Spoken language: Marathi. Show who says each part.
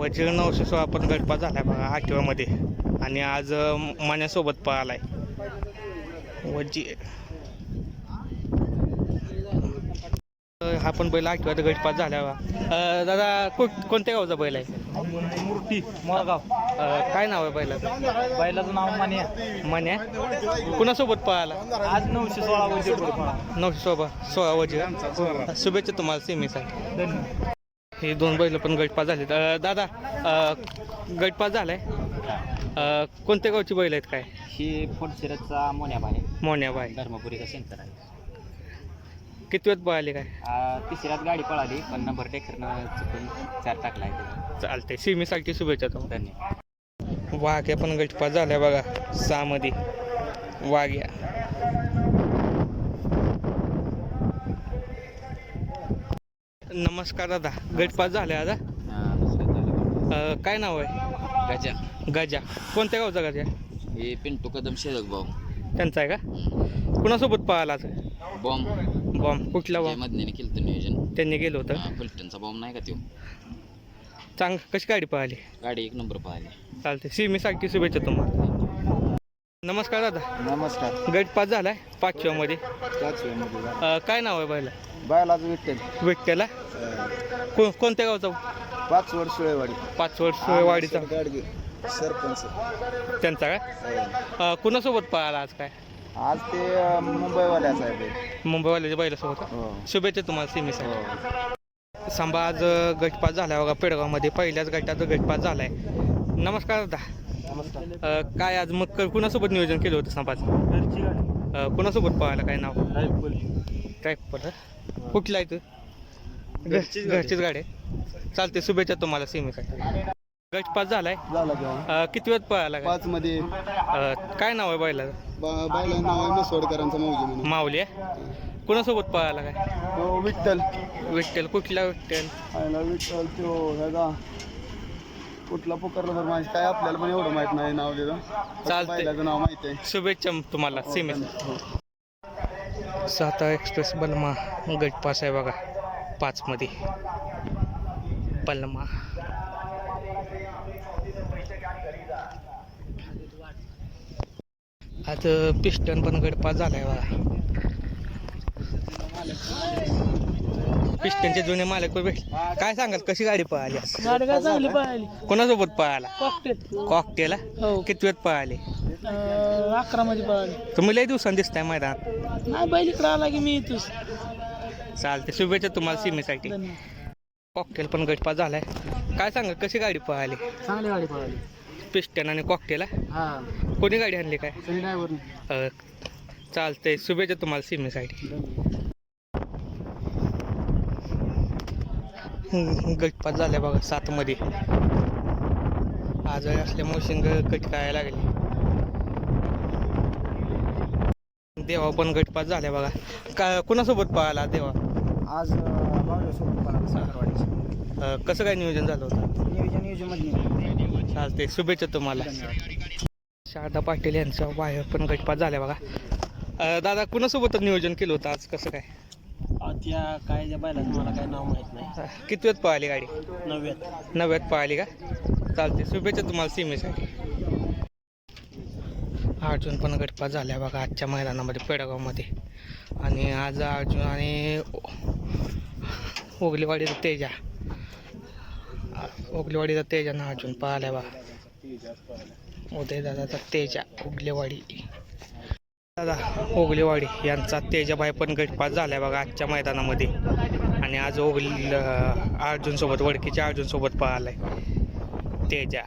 Speaker 1: वजीर नऊशे सोळा पण गटपा झाला बघा आठव्यामध्ये. आणि आज मान्यासोबत पळालाय. वजी अं, हा पण बैल आठव्यात गटपास झाला बा दादा कोण कोणत्या गावचा बैल आहे?
Speaker 2: मूर्ती. मोरगाव
Speaker 1: अं, काय नाव आहे बैलाचं?
Speaker 2: बैलाचं नाव माने
Speaker 1: मान्या. कुणासोबत पळाला?
Speaker 2: आज नऊशे सोळा वजे
Speaker 1: नऊशे सोळा सोळा वजीर. शुभेच्छा तुम्हाला सेमीसाठी
Speaker 2: धन्यवाद.
Speaker 1: हे दोन बैल पण गटपास झाले दादा गटपास झालाय. कोणत्या गावची बैल आहेत काय?
Speaker 2: ही फोडशिरतचा मोन्याब आहे.
Speaker 1: मोन्याबाई.
Speaker 2: धर्मपुरीचा सेंटर आहे.
Speaker 1: किती वेळ पळाले काय?
Speaker 2: तिसऱ्यात गाडी पळाली पण नंबर टेकरनं चुकून चार टाकला आहे.
Speaker 1: चालते सिमीसाठी शुभेच्छा तुम्हाला.
Speaker 2: धन्यवाद.
Speaker 1: वाघ्या पण गटपास झाल्या बघा सहामध्ये. वाघ्या. नमस्कार दादा. गटपास झाले दादा अं, काय नाव आहे?
Speaker 2: गजा.
Speaker 1: गजा. कोणत्या गावचा गजा
Speaker 2: हे पिंटू कदम शेजक भाऊ.
Speaker 1: त्यांचा आहे का? कुणासोबत पळाला आज?
Speaker 2: बॉम्ब.
Speaker 1: बॉम्ब. कुठला बॉम्ब?
Speaker 2: मधने केलं होतं नियोजन.
Speaker 1: त्यांनी गेलो होतं.
Speaker 2: हा, फलटणचा बॉम्ब नाही का तो
Speaker 1: चांग कशी गाडी पळाली
Speaker 2: गाडी एक नंबर पळाली
Speaker 1: चालते सिमीसाठी शुभेच्छा तुम्हाला. नमस्कार दादा.
Speaker 2: नमस्कार.
Speaker 1: गट पास झालाय पाचव्यामध्ये. अं, काय नाव आहे बैला
Speaker 2: बायलाच विठ्ठल.
Speaker 1: विठ्ठला को कोणत्या गावचा
Speaker 2: पाच वर्ष सुळेवाडी.
Speaker 1: पाच वर्ष वाडीचा
Speaker 2: गाडगे सरपंच.
Speaker 1: त्यांचा काय अं, कुणासोबत पळाला आज काय?
Speaker 2: आज ते मुंबईवाल्याच आहे
Speaker 1: मुंबईवाल्याच्या बैलासोबत?
Speaker 2: हो.
Speaker 1: शुभेच्छा तुम्हाला सिमीसाठी सांबा आज गटपास झाला बघा पेडगावमध्ये पहिल्याच गटात गटपास झालाय. नमस्कार दादा.
Speaker 2: नमस्कार.
Speaker 1: अं, काय आज मग क- कुणासोबत नियोजन केलं होतं
Speaker 2: गाडी
Speaker 1: अं, कुणासोबत पळायला काय नाव? पडलं कुठला आहे तू?
Speaker 2: घरचीच गाडी.
Speaker 1: घरचीच गाडी आहे. चालते शुभेच्छा तुम्हाला सिमीसाठी गटपास झालाय.
Speaker 2: झाला घेऊन
Speaker 1: अं, किती वेळ काय
Speaker 2: पाच मध्ये.
Speaker 1: अं, काय नाव आहे बैलाचं?
Speaker 2: बायला नाव आहे मौजी म्हणून.
Speaker 1: माऊली आहे? कुणासोबत पळाला काय
Speaker 2: तो विठ्ठल.
Speaker 1: विठ्ठल कुठला विठ्ठल?
Speaker 2: आयला विठ्ठल तो ह्याचा. कुठला पुकारला तर माहिती काय आपल्याला पण एवढं माहीत नाही नाव
Speaker 1: चालतंय.
Speaker 2: बैलाचं नाव माहिती आहे.
Speaker 1: शुभेच्छा तुम्हाला सिमी साता एक्सप्रेस बलमा गट पास आहे बघा पाचमध्ये. बलमा. आज पिस्टन पण गट पास झालाय बघा. पिस्टनचे जुने मालक भेट काय सांगाल कशी गाडी पळाली आज?
Speaker 3: गाडी काय चांगली पळाली.
Speaker 1: कोणासोबत पळाला?
Speaker 3: कॉकटेल.
Speaker 1: कॉकटेला
Speaker 3: हो?
Speaker 1: किती वेळ पळाले?
Speaker 3: अकरा मध्ये पळाली.
Speaker 1: तुम्ही लई दिवसांनी दिसताय मैदानात
Speaker 3: नाही बैल इकडे आला की मी येतोच.
Speaker 1: चालते शुभेच्छा तुम्हाला सीमेसाठी.
Speaker 3: धन्यवाद.
Speaker 1: कॉकटेल पण गटपास झालाय. काय सांगा कशी गाडी पळाली?
Speaker 3: चांगली गाडी पळाली.
Speaker 1: पिस्टन आणि कॉकटेला
Speaker 3: हा?
Speaker 1: कोणी गाडी आणली काय?
Speaker 3: सनी ड्रायव्हर
Speaker 1: अं, चालतंय शुभेच्छा तुम्हाला सीमेसाठी. गटपास झाल्या बघा सातमध्ये. आजारी असल्यामुळे शिंग गट करायला लागले. देवा पण गटपास झाल्या बघा. का कुणासोबत पळाला देवा?
Speaker 3: आज बावड्यासोबत पळाला साखरवाडीचं
Speaker 1: अं, कसं काय नियोजन झालं होतं?
Speaker 3: नियोजन नियोजनमध्ये
Speaker 1: चालते शुभेच्छा तुम्हाला. शारदा पाटील यांचा बाहेर पण गटपात झाल्या बघा. दादा कुणासोबत नियोजन केलं होतं आज? कसं काय?
Speaker 3: त्या काय ज्या बैलाचं मला काय नाव माहीत नाही.
Speaker 1: अं, किती वेळात पळाली गाडी?
Speaker 3: नव्यात.
Speaker 1: नव्यात पळाली का? चालते शुभेच्छा तुम्हाला सीमेसाठी. अर्जुन पण गटपात झाल्या बघा आजच्या मैदानामध्ये पेडगावमध्ये. आणि आज अर्जुन आणि ओगलेवाडीचा तेजा. ओगलेवाडीचा तेजा ना अर्जुन पळाल्या बघा. उदय दादाचा तेजा ओगलेवाडी. दादा ओगलेवाडी यांचा तेजाबाई पण गटपास आहे बघा आजच्या मैदानामध्ये. आणि आज ओगल अर्जुनसोबत वडकीच्या अर्जुनसोबत पळाला पळालाय. तेजा.